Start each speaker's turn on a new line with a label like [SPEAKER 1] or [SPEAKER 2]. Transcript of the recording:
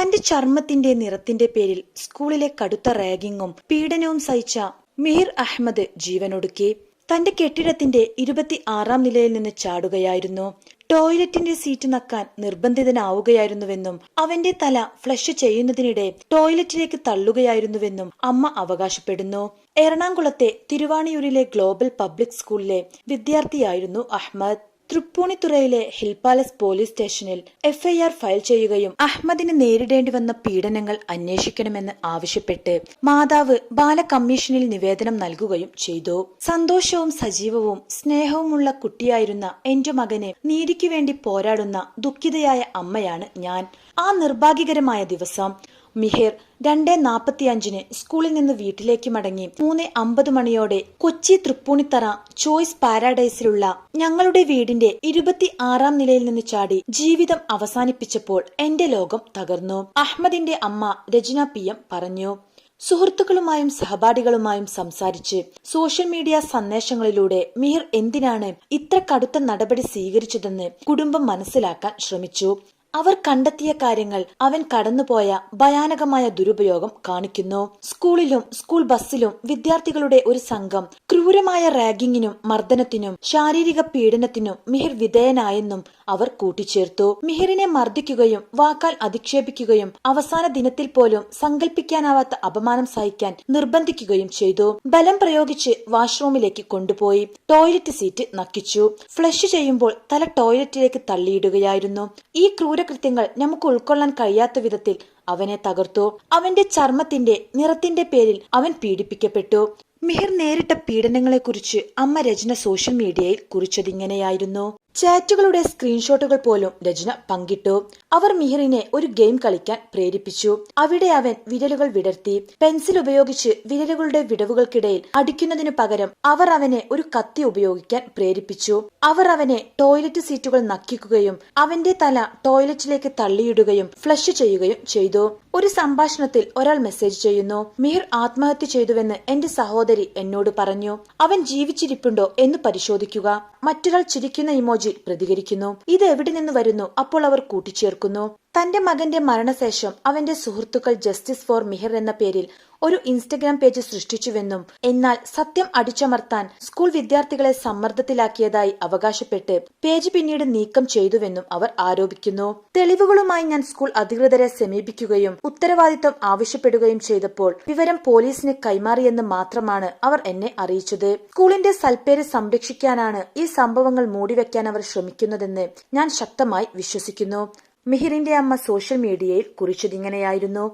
[SPEAKER 1] തന്റെ ചർമ്മത്തിന്റെ നിറത്തിന്റെ പേരിൽ സ്കൂളിലെ കടുത്ത റാഗിങ്ങും പീഡനവും സഹിച്ച മിഹിർ അഹമ്മദ് ജീവനൊടുക്കി. തന്റെ കെട്ടിടത്തിന്റെ ഇരുപത്തി ആറാം നിലയിൽ നിന്ന് ചാടുകയായിരുന്നു. ടോയ്ലറ്റിന്റെ സീറ്റ് നക്കാൻ നിർബന്ധിതനാവുകയായിരുന്നുവെന്നും അവന്റെ തല ഫ്ലഷ് ചെയ്യുന്നതിനിടെ ടോയ്ലറ്റിലേക്ക് തള്ളുകയായിരുന്നുവെന്നും അമ്മ അവകാശപ്പെടുന്നു. എറണാകുളത്തെ തിരുവാണിയൂരിലെ ഗ്ലോബൽ പബ്ലിക് സ്കൂളിലെ വിദ്യാർത്ഥിയായിരുന്നു അഹമ്മദ് തൃപ്പൂണിത്തുറയിലെ ഹിൽ പാലസ് പോലീസ് സ്റ്റേഷനിൽ എഫ്ഐആർ ഫയൽ ചെയ്യുകയും അഹമ്മദിന് നേരിടേണ്ടി വന്ന പീഡനങ്ങൾ അന്വേഷിക്കണമെന്ന് ആവശ്യപ്പെട്ട് മാതാവ് ബാല കമ്മീഷനിൽ നിവേദനം നൽകുകയും ചെയ്തു. സന്തോഷവും സജീവവും സ്നേഹവുമുള്ള കുട്ടിയായിരുന്ന എന്റെ മകനെ നീതിക്കു വേണ്ടി പോരാടുന്ന ദുഃഖിതയായ അമ്മയാണ് ഞാൻ. ആ നിർഭാഗ്യകരമായ ദിവസം മിഹിർ രണ്ടേ നാൽപ്പത്തിയഞ്ചിന് സ്കൂളിൽ നിന്ന് വീട്ടിലേക്ക് മടങ്ങി. മൂന്ന് അമ്പത് മണിയോടെ കൊച്ചി തൃപ്പൂണിത്തറ ചോയ്സ് പാരാഡൈസിലുള്ള ഞങ്ങളുടെ വീടിന്റെ ഇരുപത്തി ആറാം നിലയിൽ നിന്ന് ചാടി ജീവിതം അവസാനിപ്പിച്ചപ്പോൾ എന്റെ ലോകം തകർന്നു. അഹമ്മദിന്റെ അമ്മ രചന പി എം പറഞ്ഞു. സുഹൃത്തുക്കളുമായും സഹപാഠികളുമായും സംസാരിച്ച് സോഷ്യൽ മീഡിയ സന്ദേശങ്ങളിലൂടെ മിഹിർ എന്തിനാണ് ഇത്ര കടുത്ത നടപടി സ്വീകരിച്ചതെന്ന് കുടുംബം മനസ്സിലാക്കാൻ ശ്രമിച്ചു. അവർ കണ്ടെത്തിയ കാര്യങ്ങൾ അവൻ കടന്നുപോയ ഭയാനകമായ ദുരുപയോഗം കാണിക്കുന്നു. സ്കൂളിലും സ്കൂൾ ബസ്സിലും വിദ്യാർത്ഥികളുടെ ഒരു സംഘം ക്രൂരമായ റാഗിങ്ങിനും മർദ്ദനത്തിനും ശാരീരിക പീഡനത്തിനും മിഹിർ വിധേയനായെന്നും അവർ കൂട്ടിച്ചേർത്തു. മിഹിറിനെ മർദ്ദിക്കുകയും വാക്കാൽ അധിക്ഷേപിക്കുകയും അവസാന ദിനത്തിൽ പോലും സങ്കല്പിക്കാനാവാത്ത അപമാനം സഹിക്കാൻ നിർബന്ധിക്കുകയും ചെയ്തു. ബലം പ്രയോഗിച്ച് വാഷ്റൂമിലേക്ക് കൊണ്ടുപോയി. Toilet seat നക്കിച്ചു. ഫ്ലഷ് ചെയ്യുമ്പോൾ തല ടോയ്ലറ്റിലേക്ക് തള്ളിയിടുകയായിരുന്നു. ഈ ക്രൂരകൃത്യങ്ങൾ നമുക്ക് ഉൾക്കൊള്ളാൻ കഴിയാത്ത വിധത്തിൽ അവനെ തകർത്തു. അവന്റെ ചർമ്മത്തിന്റെ നിറത്തിന്റെ പേരിൽ അവൻ പീഡിപ്പിക്കപ്പെട്ടു. മിഹിർ നേരിട്ട പീഡനങ്ങളെക്കുറിച്ച് അമ്മ രചന സോഷ്യൽ മീഡിയയിൽ കുറിച്ചതിങ്ങനെയായിരുന്നു. ചാറ്റുകളുടെ സ്ക്രീൻഷോട്ടുകൾ പോലും രചന പങ്കിട്ടു. അവർ മിഹിറിനെ ഒരു ഗെയിം കളിക്കാൻ പ്രേരിപ്പിച്ചു. അവിടെ അവൻ വിരലുകൾ വിടർത്തി. പെൻസിൽ ഉപയോഗിച്ച് വിരലുകളുടെ വിടവുകൾക്കിടയിൽ അടിക്കുന്നതിനു പകരം അവർ അവനെ ഒരു കത്തി ഉപയോഗിക്കാൻ പ്രേരിപ്പിച്ചു. അവർ അവനെ ടോയ്ലറ്റ് സീറ്റുകൾ നക്കിക്കുകയും അവന്റെ തല ടോയ്ലറ്റിലേക്ക് തള്ളിയിടുകയും ഫ്ലഷ് ചെയ്യുകയും ചെയ്തു. ഒരു സംഭാഷണത്തിൽ ഒരാൾ മെസ്സേജ് ചെയ്യുന്നു. മിഹിർ ആത്മഹത്യ ചെയ്തുവെന്ന് എന്റെ സഹോദരി എന്നോട് പറഞ്ഞു. അവൻ ജീവിച്ചിരിപ്പുണ്ടോ എന്ന് പരിശോധിക്കുക. മറ്റൊരാൾ ചിരിക്കുന്ന ഇമോജി പ്രതികരിക്കുന്നു. ഇത് എവിടെ നിന്ന് വരുന്നു? അപ്പോൾ അവർ കൂട്ടിച്ചേർക്കുന്നു. തന്റെ മകന്റെ മരണശേഷം അവന്റെ സുഹൃത്തുക്കൾ ജസ്റ്റിസ് ഫോർ മിഹിർ എന്ന പേരിൽ ഒരു ഇൻസ്റ്റഗ്രാം പേജ് സൃഷ്ടിച്ചുവെന്നും എന്നാൽ സത്യം അടിച്ചമർത്താൻ സ്കൂൾ വിദ്യാർത്ഥികളെ സമ്മർദ്ദത്തിലാക്കിയതായി അവകാശപ്പെട്ട് പേജ് പിന്നീട് നീക്കം ചെയ്തുവെന്നും അവർ ആരോപിക്കുന്നു. തെളിവുകളുമായി ഞാൻ സ്കൂൾ അധികൃതരെ സമീപിക്കുകയും ഉത്തരവാദിത്വം ആവശ്യപ്പെടുകയും ചെയ്തപ്പോൾ വിവരം പോലീസിന് കൈമാറിയെന്ന് മാത്രമാണ് അവർ എന്നെ അറിയിച്ചത്. സ്കൂളിന്റെ സൽപ്പേര് സംരക്ഷിക്കാനാണ് ഈ സംഭവങ്ങൾ മൂടിവെക്കാൻ അവർ ശ്രമിക്കുന്നതെന്ന് ഞാൻ ശക്തമായി വിശ്വസിക്കുന്നു. മിഹിറിന്റെ അമ്മ സോഷ്യൽ മീഡിയയിൽ കുറിച്ചതിങ്ങനെയായിരുന്നു